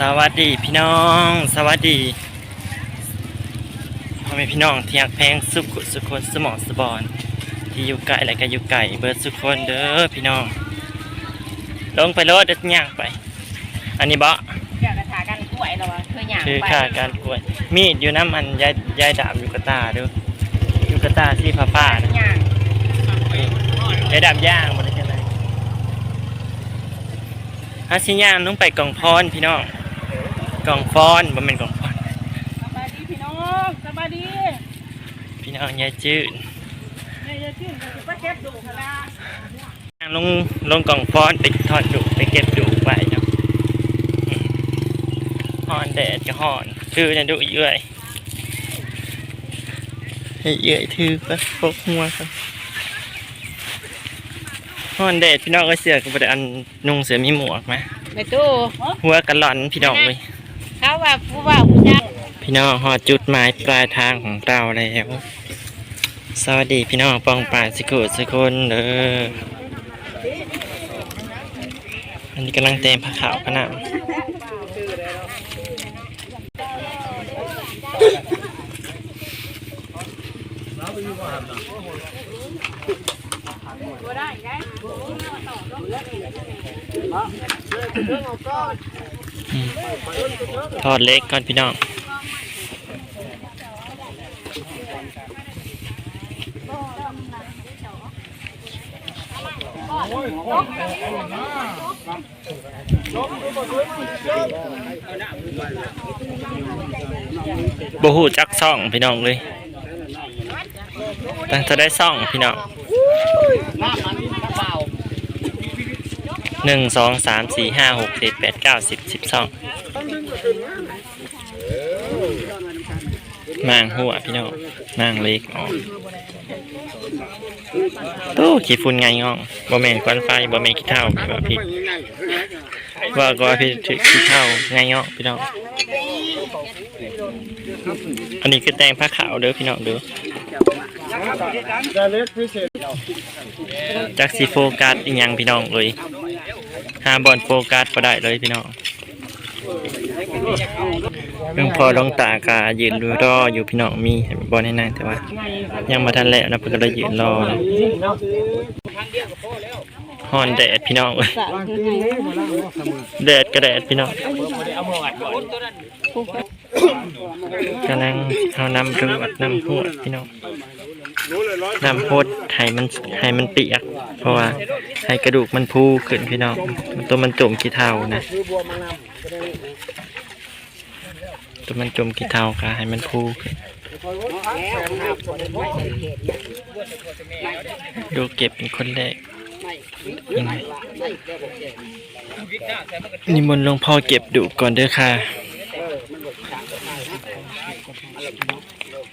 สวัสดีพี่น้อง สวัสดีพ่อแม่พี่น้องที่อยากแพงสุขุสุคนสมองสบอนที่อยู่ไกลและก็อยู่ไกลเบิร์ดสุคนเด้อพี่น้อง ลงไปรถเด็ดย่างไป อันนี้บ่อยากกระถากันกล้วยเราอะเคยอยากคือไปค่าการกล้วย มีดอยู่น้ำมันยายยายดาบอยู่กระตาเด้ออยู่กระตาที่ผ้าป้านะอยากยายดาบย่างบ่ได้จังไดฮัสิย่างลงไปกล่องพรพี่น้อง กล่องฟอนบ่แม่นกล่องพรสบายดีพี่น้องสบายดีพี่น้องยายจืดนายจะชื่นไปเก็บดูคณะลงลงกล่องฟ้อนไปทอดดุไปเก็บดุไปเนาะหอนแดดก็หอนคือจะดุเยื่อยให้เยื่อยถือก็พกหัวครับหอนแดดพี่น้องก็เสือก็บ่ได้อันนุ่งเสือมีหมวกไหมในตู้หัวกระหล่อนพี่น้องเลย เขาว่าผู้ว่าผู้จ้าพี่น้องหอดจุดหมายปลายทางของเราแล้วสวัสดีพี่น้องปองป่ายสกุลสกุลเด้ออันนี้กำลังเต็มผ้าขาวพะนะ ทอดเล็กก่อนพี่น้องบหูจักซ่องพี่น้องเลยตั้งจะได้ซ่องพี่น้อง หนึ่งสองสามสี่ห้าหกเจ็ดแปดเก้าสิบสิบสองมางหัวพี่น้องมางเล็กออกตู้ขี้ฝุ่นไงง่องบ่แม่นควันไฟบ่แม่นขี้เท่าพี่ว่าพี่ว่าก็ว่าพี่ขี้เท่าไงง่องพี่น้องอันนี้คือแตงผ้าขาวเด้อพี่น้องเด้อจากสีโฟกัสอีกยังพี่น้องเลย หาบอลโฟกัสก็ได้เลยพี่น้องเรื่องพอลองตากายืนดูรออยู่พี่น้องมีบอลให้นั่งแต่ว่า ยังมาทันแล้วนะเพิ่นก็เลยยืนรอนะฮอนแดดพี่น้องแดดก็แดดพี่น้องกำลังเอาน้ำรวดน้ำหวดพี่น้อง น้ำโพดให้มันให้มันเปียก เพราะว่าให้กระดูกมันพูขึ้นพี่น้องตัวมันจมกี่เท่านะตัวมันจมกี่เท่าค่ะให้มันพูขึ้นดูเก็บเป็นคนแรกยังไงนิมนต์หลวงพ่อเก็บดูก่อนเด้อค่ะ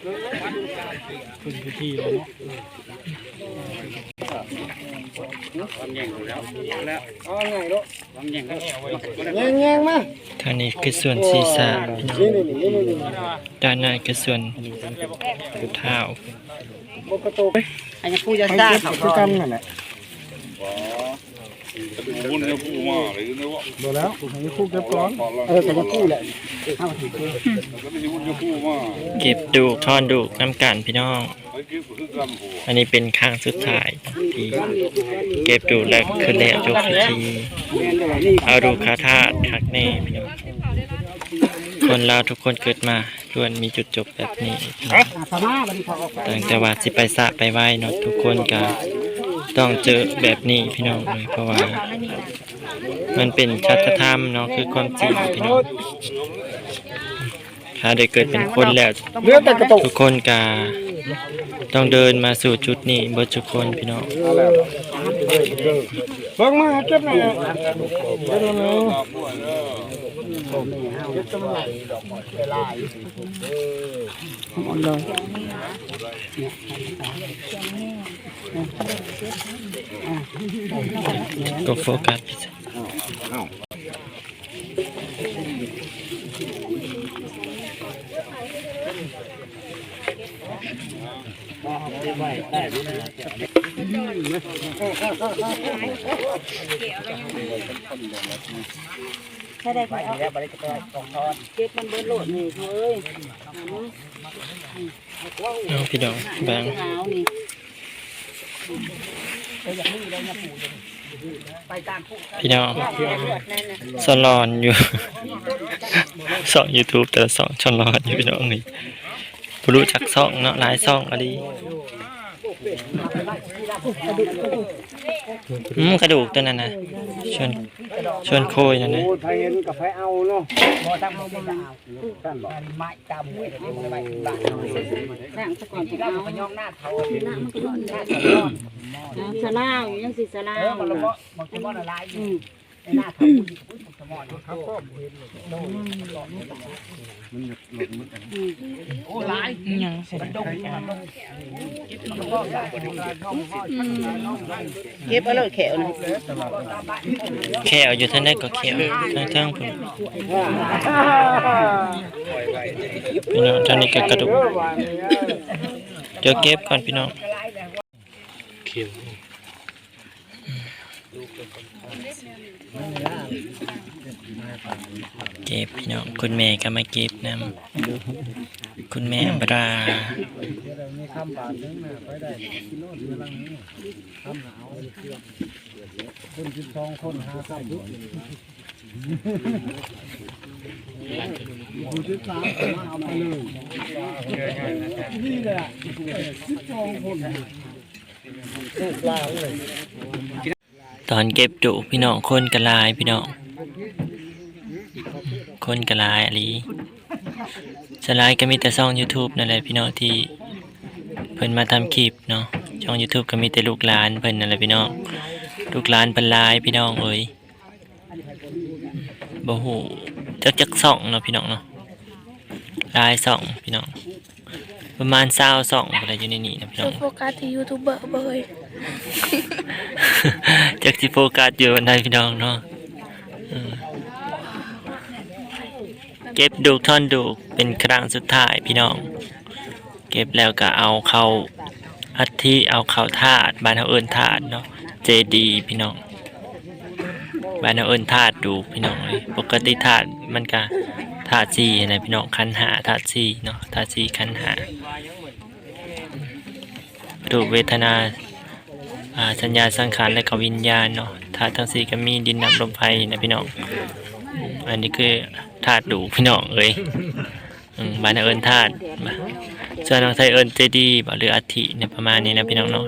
แงงๆมาทางนี้คือส่วนศีรษะพี่น้องนี่นี่นี่นี่นี่ด้านหน้าคือส่วนเท้าปกติอันนี้ผู้จะสร้างเขากั นนั่นแหละวุ้นจะพูมาเลยนะว่าบ่แล้วให้คู่เก็บก่อนเออก็จะคู่แหละเข้ามาถึงคู่ก็ไม่ใช่วุ้นจะพูมาเก็บดูกทอนดูกน้ำกันพี่น้อง อันนี้เป็นข้างสุดท้ายที่เก็บดูแล้วคือแล้วจบพิธีเอาดูคาถาคักแน่พี่น้องคนเราทุกคนเกิดมาล้วนมีจุดจบแบบนี้ตั้งแต่ว่าสิไปสะไปไหว้เนาะทุกคนก็ ต้องเจอแบบนี้พี่น้องเลยเพราะว่า มันเป็นชัตธรรมเนาะคือความจริงพี่น้องถ้าได้เกิดเป็นคนแล้วทุกคนก็ต้องเดินมาสู่จุดนี้เบิดทุกคนพี่น้องบิ่งมาเก็บหน่อย เก็บมาเลยเลย ก็โฟกัสพี่ เ ใช่ได้ไหมเอาแล้วบ่ได้จะไปกองทอนเก็บมันเบิดโหลดนี่เฮ้ยเอาพี่น้องบางหาวนี่ไปตามผู้พี่น้องเลือดนั่นน่ะสลอนอยู่ สอง YouTube แต่ละสองชอนลอนอยู่พี่น้องนี่บ่รู้จักซ่องเนาะหลายซ่องอะดีอื มกระดูกตัวนั้นน่ะชวนชวนโคยนั่นนะโอ้ยไผเห็นกับไผเอาเนาะบ่ทำบ่ได้เอาท่านบอกไม้ตามห้วยเดี๋ยวมันไปบาทนั่งซะก่อนที่ที่เราเราก็ย่อมหน้าเขาหน้ามันก็ร้อนหน้าแล้วเขาร้อนสลาวอยู่ยังสิสลาเอวอมันละเมาะมันจะมันละลายอยู่ ในหน้าเขาอุ้ยมันจะมอดเขาก็โอ้หลายยังมันดงมันดงเก็บเอาเลยแขวนะแค่เอาอยู่ท่านได้ก็แค่ทั้งทั้งๆพุ่นพี่น้องตอนนี้ก็กระดูกเดี๋ยวเก็บก่อนพี่น้องเขียว เก็บพี่น้องคุณแม่ก็มาเก็บนำคุณแม่บรามีคำบาทนึงนะไปได้กิโลเดือนละนี้คำหนาคนสิบสองคนหาคำผู้สิบสามมาเอาไปเลยนี่แหละสิบสองคนลูกลาเลย ตอนเก็บดุพี่น้องคนกระลายพี่น้องคนกระลายอะไรสไลด์ก็มีแต่ช่อง YouTube นั่นแหละพี่น้องที่เพิ่นมาทำคลิปเนาะช่อง YouTube ก็มีแต่ลูกหลานเพิ่นนั่นแหละพี่น้องลูกหลานเป็นลายพี่น้องเอ้ยบ่ฮู้จักจักช่องเนาะพี่น้องเนาะลายช่องพี่น้องประมาณ20ช่องอะไรอยู่ในนี้นะพี่น้องโฟกัสที่ยูทูบเบอร์เบย จากที่โฟกัสอยู่วันใดพี่น้องเนาะเก็บดูกท่อนดูกเป็นครั้งสุดท้ายพี่น้อง เก็บแล้วก็เอาเข้าอัฐิเอาเข้าถาดบ้านเฮาเอินถาดเนาะเจดีพี่น้องบานเฮาเอินถาดดูกพี่น้องเอ้ยปกติถาดมันก็ถาดสี่นะพี่น้องคันหาถาดสี่เนาะถาดสี่คันหาดูเวทนา สัญญาสังขารและก็วิญญาณเนาะธาตุทั้งสี่ก็มีดินน้ำลมไฟนะพี่น้อง อันนี้คือธาตุดูพี่น้องเอ้ยมบ้านเราเอิญธาตุส่วนทางไทยเอิญเจดีบ่หรืออัฐิเนี่ยประมาณนี้นะพี่น้องเนาะ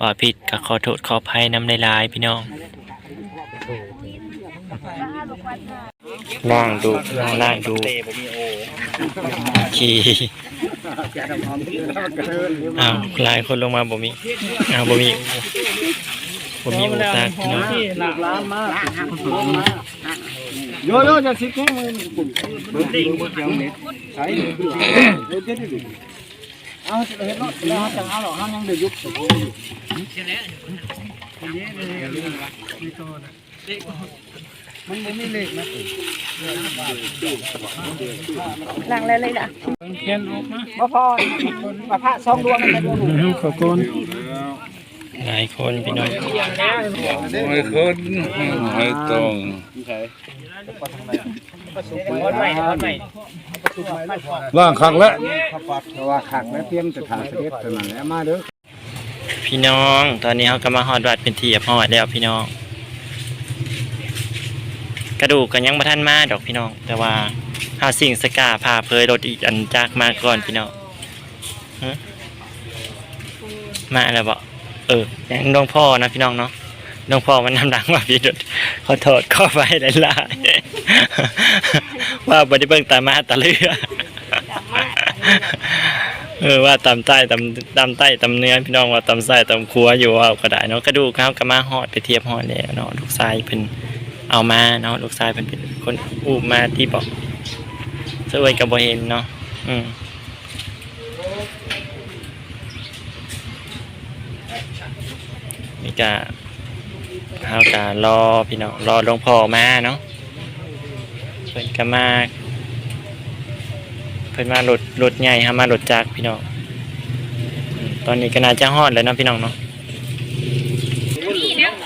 ว่าผิดก็ขอโทษขออภัยนำหลายๆพี่น้อง ล่างดูล่างดูขี่อ้าวหลายคนลงมาบ่มีอ้าวบ่มีบ่มีอุตส่าห์พี่น้องหลักล้านมากโยโย่จะสิบแค่มือปุ่นเบิร์ดดิ้งเบิร์ดยังเม็ดใช่เบิร์ดเจ็ดดิเอาเห็นเนาะแล้วจังเอาหรอกห้ามยังเดือดยุบมัน ไม่มีเลขนะหลังแล้วเลยล่ะเขียนออกมาบ่พอมาพระสองดวงมันจะดวงหนึ่งขอบคุณหลายคนพี่น้องไม่ขึ้นไม่ต้องวันใหม่วันใหม่ล่างคักแล้วเพราะว่าขักและเตรียมจะถ่ายเสด็จเท่านั้นแหละมาเด้อพี่น้อง ตอนนี้เขาก็มาฮอดวัดเป็นที่เรียบร้อยแล้วพี่น้อง กระดูกกันยังบ่ทันมาดอกพี่น้อง แต่ว่าเฮาสิ่งสกาพาเพยรถอีกอันจากมาก่อนพี่น้องฮะมาแล้วบ่เออยังหลวงพ่อนะพี่น้องเนาะหลวงพ่อมันนำหลังว่าพี่ดดขอโทษข้อไปหลายๆว่าบ่ได้เบิ่งตามาตาเลือเออว่าตำใต้ตำตำใต้ตำเนื้อพี่น้องว่าตำใต้ตำครัวอยู่ว่าก็ได้เนาะกระดูกเขาก็มาฮอดไปเทียบฮอดแล้วเนาะลูกชายเพิ่น เอามาเนาะลูกชายเพิ่นเป็นคนอุ้มมาที่บอกสวยกับบ่เห็นเนาะอืมนี่ก็เฮาก็รอพี่น้องรอหลวงพ่อมาเนาะเพิ่นก็มาเพิ่นมารถรถใหญ่ฮะมารถจักรพี่น้องอืมตอนนี้ก็น่าจะฮอดแล้วเนาะพี่น้องเนาะ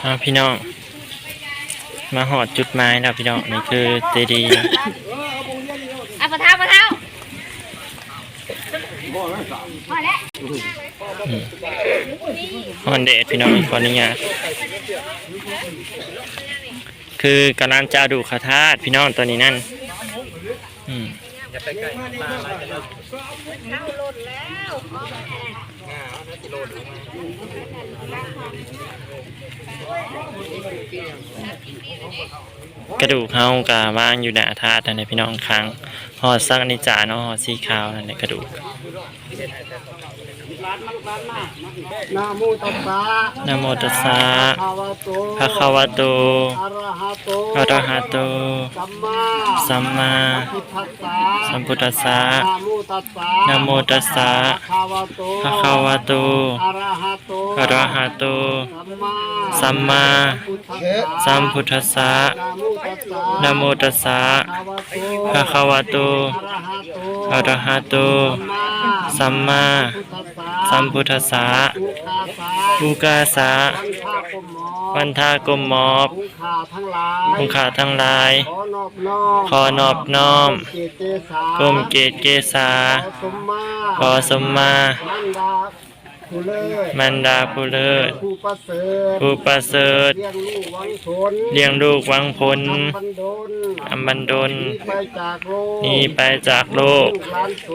อ่าพี่น้อง มาหอดจุดไม้แล้วพี่น้องนี่คือเจดีย์นะอะปะเท้าปะเท้าพอแล้วฮอนเดดพี่น้องขออนุญาตคือกำลังจะดูคาทาสพี่น้องตัวนี้นั่นอืม กระดูกเฮากะว่างอยู่หน้าธาตุนั่นแหละพี่น้องครั้งหอดซักนิจาเนาะหอดสีขาวนั่นแหละกระดูก นะโมตัสสะนะโมตัสสะภะคะวะโตภะคะวะโตอะระหะโตอะระหะโต สัมมาสัมมาพุทธัสสะสัมพุทธัสสะนะโมตัสสะนะโมตัสสะภะคะวะโตภะคะวะโตอะระหะโตอะระหะโต สัมมาสัมมาพุทธัสสะสัมพุทธัสสะนะโมตัสสะนะโมตัสสะภะคะวะโตอะระหะโตอะระหะโต สัมมาสัมพุทธัสสะอุกาสะอุกาสะวันทากมหมอวันทากมมอบผู้ขาทั้งหลายองขาทั้งหลาย ขอนอบน้อมขอนอบน้อมเกเจสากรมเกตเกษาขอสมมา ผู้เลิศมันดาผู้เลิศผู้ประเสริฐผู้ประเสริฐเลี้ยงลูกหวังผลเลี้ยงลูกหวังผลทำบันดลอำบันดลหนีไปจากโลกหนีไปจากโลก ลูกหลานโศ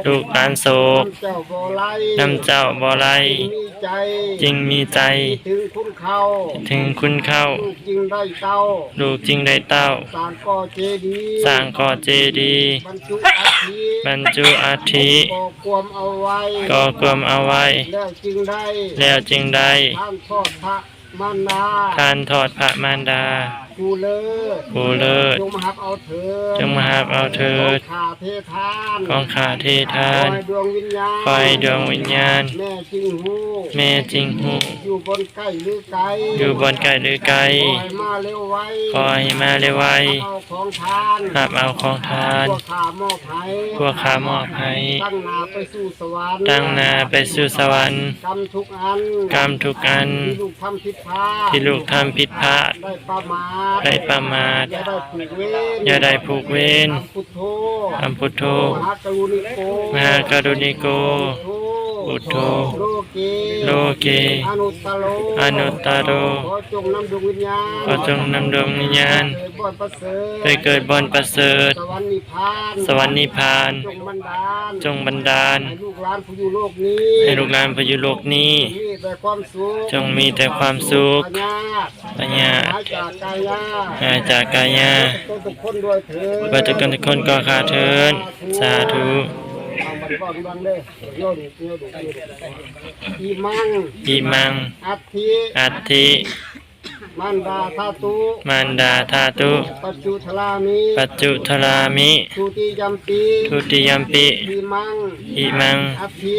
กลูกหลานโศกน้ำเจ้าบ่ไลน้ำเจ้าบ่ไรมีใจจึงมีใจ ถึงคุณเขาถึงคุณเข้า ลูกจึงได้เต้าลูกจึงได้เต้า สร้างก่อเจดีย์สร้างก่อเจดีย์บรรจุอัฐิบรรจุอาทิ ก่อความเอาไว้ก่อกลมเอาไว้ แล้วจึงได้แล้วจึงได้ท่านทอดพระมารดาทานทอดพระมารดา ผู้เลิศผู้เลิศจงมาหับเอาเถิดจงมาหาบเอาเถิดของขาเททานของข้าเททาขอนให้ดวงวิญญาณขอให้ดวงวิญญาณ แม่จริงหูแม่จริงหูอยู่บนใกล้หรือไกลอยู่บนไกลหรือไกลขอให้มาเร็วไวขอให้มาเร็วไวเอาของทานหับเอาของทานพวกขามอบให้พวกข้ามอบให้ตั้งหนาไปสู่สวรรค์ตั้งหนาไปสู่สวรรค์กรรมทุกอันกรรมทุกอันที่ลูกทำผิดพลาดที่ลูกทำผิดพลาดได้ประมาทได้ประมาทอย่าได้ผูกเวรอย่าได้ผูกเวรทำพุทโธทำพุทโธมหากรุณิโก มหากรุณิโกพุทโธโลเกโลเกอนุตตโรอนุตตโรขอจงนำดวงวิญญาณขอจงนำดวงวิญญาณไปเกิดบอนประเสริฐไปเกิดบอนประเสริฐสวรรค์นิพพานสวรรค์นิพพานจงบันดาลจงบันดาลให้ลูกหลานผู้อยู่โลกนี้ให้ลูกหลานพยุโลกนี้มีแต่ความสุขจงมีแต่ความสุขปัญญาปัญญาหายจากกายาหายจากกายาทุกทุกคนด้วยเถิดเพื่อทุกคนทุกคนก็ขาเทินสาธุ เอาบันบ้อนบันเลยโยนโยนโยนอีมังอิมัง อัตถิอัตถิมันดาธาตุมันดาธาตุ ปัจจุทลามิปัจจุทรามิทุติยัมปีทุติยมปิอีมังอิมัง อัตถิ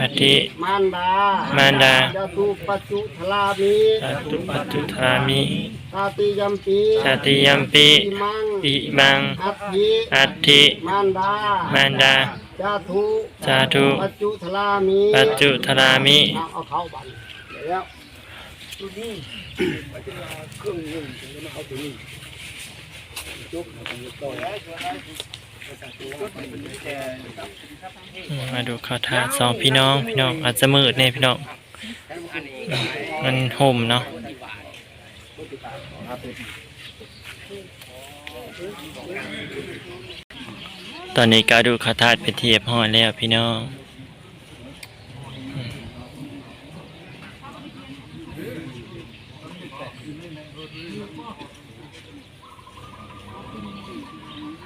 อัตถิ มันดามารดา จตุปัจจุทลามิปัจจุปัจจุทรามิตาติยัมปีตติยมปิอีมังอิมัง อัตถิอัตถิ มันดามารดา จาตุสาธุปัจจุทลามิปัจจุทรามิเอาเอาเข้าบันเดี๋ยวแล้วอืมมาดูข่าวทาสสองพี่น้องพี่น้องอาจจะมืดเนี่ยพี่น้องอืมมันห่มเนาะ ตอนนี้ก็ดูขาวทาสไปเทียบห้อยแล้วพี่น้อง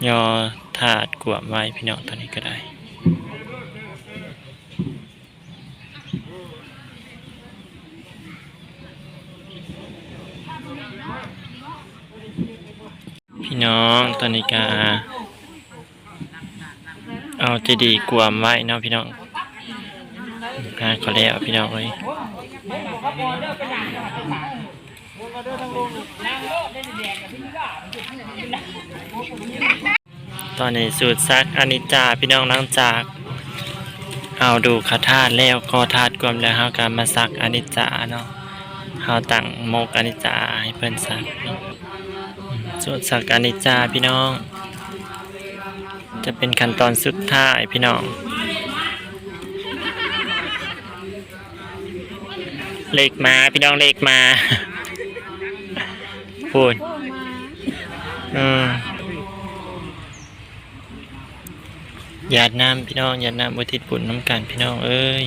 ยอถาดกวมไว้พี่น้องตอนนี้ก็ได้พี่น้องตอนนี้ก็ เอาเจดีย์กวมไว้เนาะพี่น้องหาเขาแล้วพี่น้องเลยตอนนี้สูตรซักอนิจจาพี่น้องหลังจากเอาดูคาถาแล้วก็ธาตุกวมแล้วเฮาก็มาซักอนิจจาเนาะเฮาตั้งมกอนิจจาให้เพิ่นซักส่วนสักกานิจจาพี่น้อง จะเป็นขั้นตอนสุดท้ายพี่น้อง เลขมาพี่น้องเลขมาพูดอืมหยาดน้ำพี่น้องหยาดน้ำอุทิศบุญน้ำกันพี่น้องเอ้ย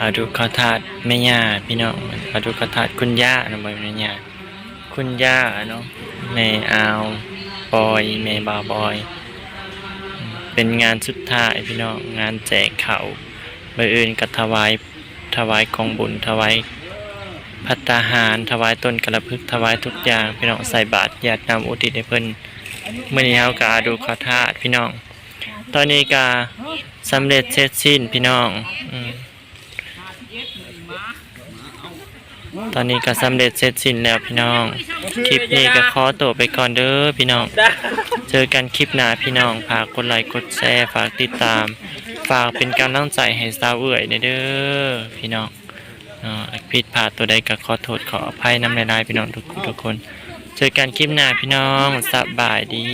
อาดูข้าวถาดแม่ย่าพี่น้องอาดูข้าวถาดคุณย่าเนาะบ่แม่ย่าคุณย่าเนาะแม่อาวบอยแม่บาบอย เป็นงานสุดท้ายพี่น้องงานแจกเขาวใบอื่นกับถวายถวายของบุญถวายพัตตาหารถวายต้นกระพึกถวายทุกอย่าง พี่น้องใส่บาตรญาตินำอุทิศให้เพิ่นเมื่อนี้เฮากาดูขอทาสพี่น้อง ตอนนี้กาสำเร็จเสร็จสิ้นพี่น้องอืม ตอนนี้ก็สำเร็จเสร็จสิ้นแล้วพี่น้อง คลิปนี้ก็ขอตัวไปก่อนเด้อพี่น้อง เจอกันคลิปหน้าพี่น้องฝากกดไลค์กดแชร์ฝากติดตาม ฝากเป็นกำลังใจให้สาวเอื่อยเด้อพี่น้องผิดพลาดตัวใดก็ขอโทษขออภัยน้ำลายพี่น้องทุกทุกคน เจอกันคลิปหน้าพี่น้องสบายดี